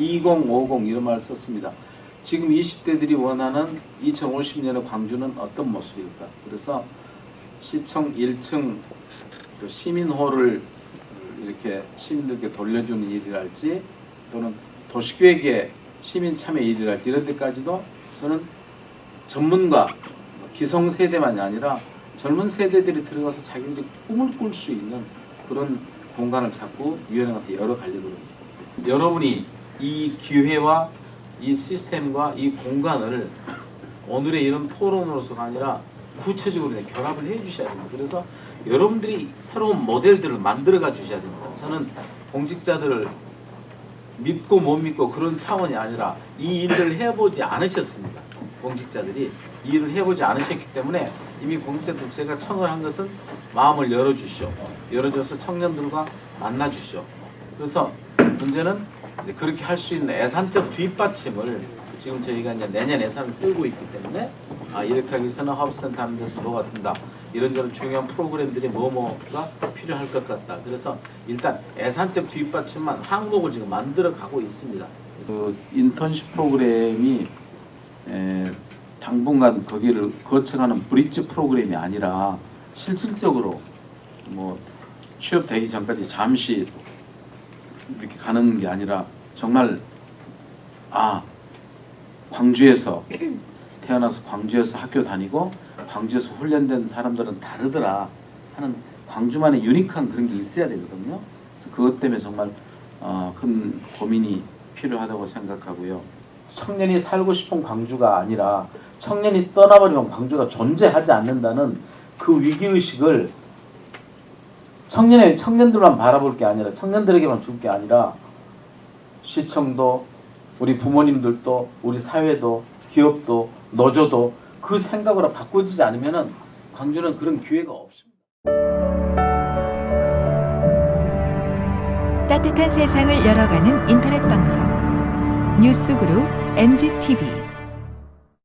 2050 이런 말을 썼습니다. 지금 20대들이 원하는 2050년의 광주는 어떤 모습일까? 그래서 시청 1층 그 시민홀을 이렇게 시민들께 돌려주는 일이랄지 또는 도시계획의 시민 참여 일이랄지 이런 데까지도 저는 전문가 기성세대만이 아니라 젊은 세대들이 들어가서 자기들이 꿈을 꿀 수 있는 그런 공간을 자꾸 위원회한테 열어가려거든요. 여러분이 이 기회와 이 시스템과 이 공간을 오늘의 이런 토론으로서가 아니라 구체적으로 결합을 해 주셔야 됩니다. 그래서 여러분들이 새로운 모델들을 만들어가 주셔야 됩니다. 저는 공직자들을 믿고 못 믿고 그런 차원이 아니라 이 일을 해보지 않으셨습니다. 공직자들이 이 일을 해보지 않으셨기 때문에 이미 공직자들 제가 청을 한 것은 마음을 열어주시오. 열어줘서 청년들과 만나주시오. 그래서 문제는 그렇게 할 수 있는 예산적 뒷받침을 지금 저희가 이제 내년 예산을 세우고 있기 때문에 아 이렇게 하기 위해서는 허브센터 하는 데서 뭐가 든다 이런저런 중요한 프로그램들이 뭐뭐가 필요할 것 같다. 그래서 일단 예산적 뒷받침만 항목을 지금 만들어 가고 있습니다. 그 인턴십 프로그램이 에, 당분간 거기를 거쳐가는 브릿지 프로그램이 아니라 실질적으로 뭐 취업되기 전까지 잠시 이렇게 가는 게 아니라 정말 아 광주에서 태어나서 광주에서 학교 다니고 광주에서 훈련된 사람들은 다르더라 하는 광주만의 유니크한 그런 게 있어야 되거든요. 그래서 그것 때문에 정말 어, 큰 고민이 필요하다고 생각하고요. 청년이 살고 싶은 광주가 아니라 청년이 떠나버리면 광주가 존재하지 않는다는 그 위기 의식을 청년의 청년들만 바라볼 게 아니라 청년들에게만 줄 게 아니라 시청도 우리 부모님들도 우리 사회도 기업도 노조도 그 생각으로 바꿔지지 않으면은 광주는 그런 기회가 없습니다. 따뜻한 세상을 열어가는 인터넷 방송 뉴스그룹 NGTV